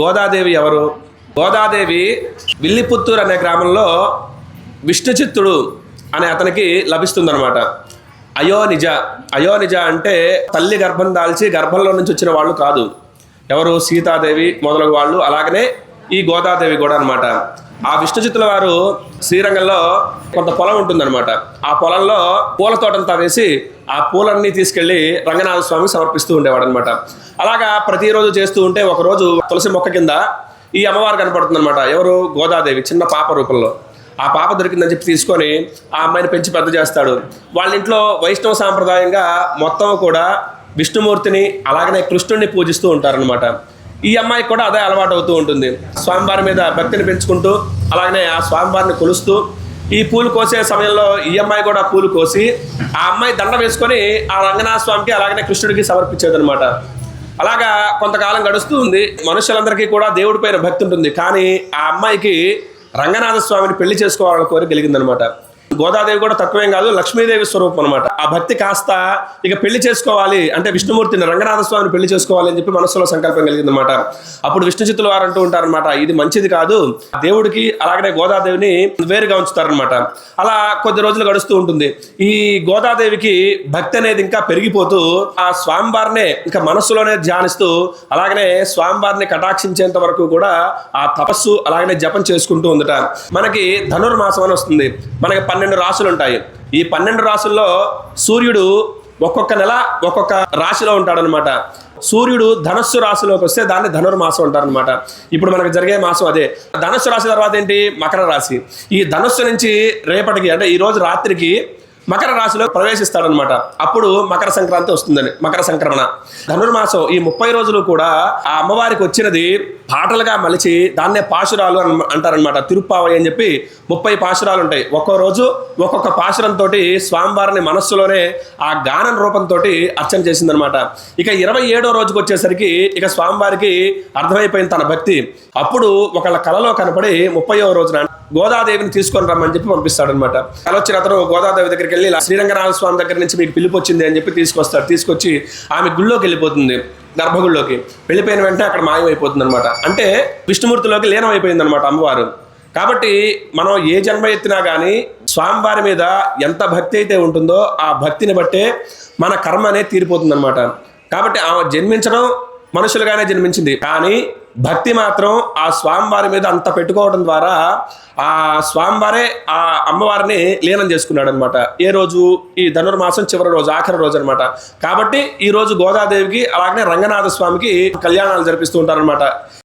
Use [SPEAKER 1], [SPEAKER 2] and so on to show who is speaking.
[SPEAKER 1] గోదాదేవి ఎవరు? గోదాదేవి విల్లిపుత్తూరు అనే గ్రామంలో విష్ణు చిత్తుడు అనే అతనికి లభిస్తుందనమాట అయోనిజ అయోనిజ అంటే తల్లి గర్భం దాల్చి గర్భంలో నుంచి వచ్చిన వాళ్ళు కాదు. ఎవరు? సీతాదేవి మొదలగు వాళ్ళు. అలాగనే ఈ గోదాదేవి కూడా అన్నమాట. ఆ విష్ణు వారు శ్రీరంగంలో కొంత పొలం ఉంటుందన్నమాట. ఆ పొలంలో పూల తోటంతా వేసి ఆ పూలన్నీ తీసుకెళ్ళి రంగనాథ స్వామి సమర్పిస్తూ ఉండేవాడు అనమాట అలాగా ప్రతిరోజు చేస్తూ ఉంటే ఒకరోజు తులసి మొక్క కింద ఈ అమ్మవారు కనపడుతుంది అనమాట ఎవరు? గోదాదేవి చిన్న పాప రూపంలో. ఆ పాప దొరికిందని చెప్పి తీసుకొని ఆ అమ్మాయిని పెంచి పెద్ద చేస్తాడు. వాళ్ళ ఇంట్లో వైష్ణవ సాంప్రదాయంగా మొత్తం కూడా విష్ణుమూర్తిని అలాగనే కృష్ణుడిని పూజిస్తూ ఉంటారనమాట ఈ అమ్మాయికి కూడా అదే అలవాటు అవుతూ ఉంటుంది. స్వామివారి మీద భక్తిని పెంచుకుంటూ అలాగనే ఆ స్వామివారిని కొలుస్తూ ఈ పూలు కోసే సమయంలో ఈ అమ్మాయి కూడా పూలు కోసి ఆ అమ్మాయి దండ వేసుకొని ఆ రంగనాథ స్వామికి అలాగనే కృష్ణుడికి సమర్పించేదనమాట అలాగా కొంతకాలం గడుస్తూ ఉంది. మనుషులందరికీ కూడా దేవుడి పైన భక్తి ఉంటుంది. కానీ ఆ అమ్మాయికి రంగనాథ స్వామిని పెళ్ళి చేసుకోవాలని కోరిక కలిగిందనమాట గోదాదేవి కూడా తక్కువేం కాదు లక్ష్మీదేవి స్వరూపం అనమాట ఆ భక్తి కాస్త ఇక పెళ్ళి చేసుకోవాలి అంటే విష్ణుమూర్తిని రంగనాథ స్వామిని పెళ్ళి చేసుకోవాలి అని చెప్పి మనసులో సంకల్పం కలిగింది అనమాట అప్పుడు విష్ణు చిత్తుల వారు అంటూ ఉంటారనమాట ఇది మంచిది కాదు దేవుడికి అలాగనే గోదాదేవిని వేరుగా ఉంచుతారనమాట అలా కొద్ది రోజులు గడుస్తూ ఉంటుంది. ఈ గోదాదేవికి భక్తి అనేది ఇంకా పెరిగిపోతూ ఆ స్వామివారినే ఇంకా మనస్సులోనే ధ్యానిస్తూ అలాగనే స్వామివారిని కటాక్షించేంత వరకు కూడా ఆ తపస్సు అలాగనే జపం చేసుకుంటూ ఉందట. మనకి ధనుర్మాసం అని వస్తుంది. మనకి పన్నెండు పన్నెండు రాసులు ఉంటాయి. ఈ పన్నెండు రాసుల్లో సూర్యుడు ఒక్కొక్క నెల ఒక్కొక్క రాశిలో ఉంటాడనమాట సూర్యుడు ధనస్సు రాశిలోకి వస్తే దాన్ని ధనుర్మాసం అంటారనమాట ఇప్పుడు మనకు జరిగే మాసం అదే. ధనస్సు రాశి తర్వాత ఏంటి? మకర రాశి. ఈ ధనస్సు నుంచి రేపటికి అంటే ఈ రోజు రాత్రికి మకర రాశిలో ప్రవేశిస్తాడనమాట. అప్పుడు మకర సంక్రాంతి వస్తుందని మకర సంక్రమణ. ధనుర్మాసం ఈ ముప్పై రోజులు కూడా ఆ అమ్మవారికి వచ్చినది పాటలుగా మలిచి దాన్నే పాశురాలు అని అంటారనమాట. తిరుప్పావై అని చెప్పి ముప్పై పాశురాలు ఉంటాయి ఒక్కో రోజు ఒక్కొక్క పాశురంతో స్వామివారిని మనస్సులోనే ఆ గానం రూపంతో అర్చన చేసిందనమాట. ఇక ఇరవై ఏడో రోజుకి వచ్చేసరికి ఇక స్వామివారికి అర్థమైపోయింది తన భక్తి. అప్పుడు ఒకళ్ళ కలలో కనపడి ముప్పైవ రోజున గోదాదేవిని తీసుకొని రమ్మని చెప్పి పంపిస్తాడనమాట అలా వచ్చిన అతను గోదాదేవి దగ్గరికి వెళ్ళి ఇలా శ్రీరంగనాథ స్వామి దగ్గర నుంచి మీకు పిలుపు వచ్చింది అని చెప్పి తీసుకొస్తాడు. తీసుకొచ్చి ఆమె గుళ్ళోకి వెళ్ళిపోతుంది గర్భగుడిలోకి వెళ్ళిపోయిన వెంటనే అక్కడ మాయమైపోతుంది అనమాట అంటే విష్ణుమూర్తిలోకి లీనమైపోయింది అనమాట అమ్మవారు. కాబట్టి మనం ఏ జన్మ ఎత్తినా కానీ స్వామివారి మీద ఎంత భక్తి అయితే ఉంటుందో ఆ భక్తిని బట్టే మన కర్మ అనేది తీరిపోతుంది అనమాట కాబట్టి ఆమె జన్మించడం మనుషులుగానే జన్మించింది. కానీ భక్తి మాత్రం ఆ స్వామివారి మీద అంత పెట్టుకోవడం ద్వారా ఆ స్వామివారే ఆ అమ్మవారిని లీనం చేసుకున్నాడు అనమాట ఏ రోజు? ఈ ధనుర్మాసం చివరి రోజు ఆఖరి రోజు అనమాట కాబట్టి ఈ రోజు గోదాదేవికి అలాగనే రంగనాథ స్వామికి కళ్యాణాలు జరిపిస్తూ ఉంటారనమాట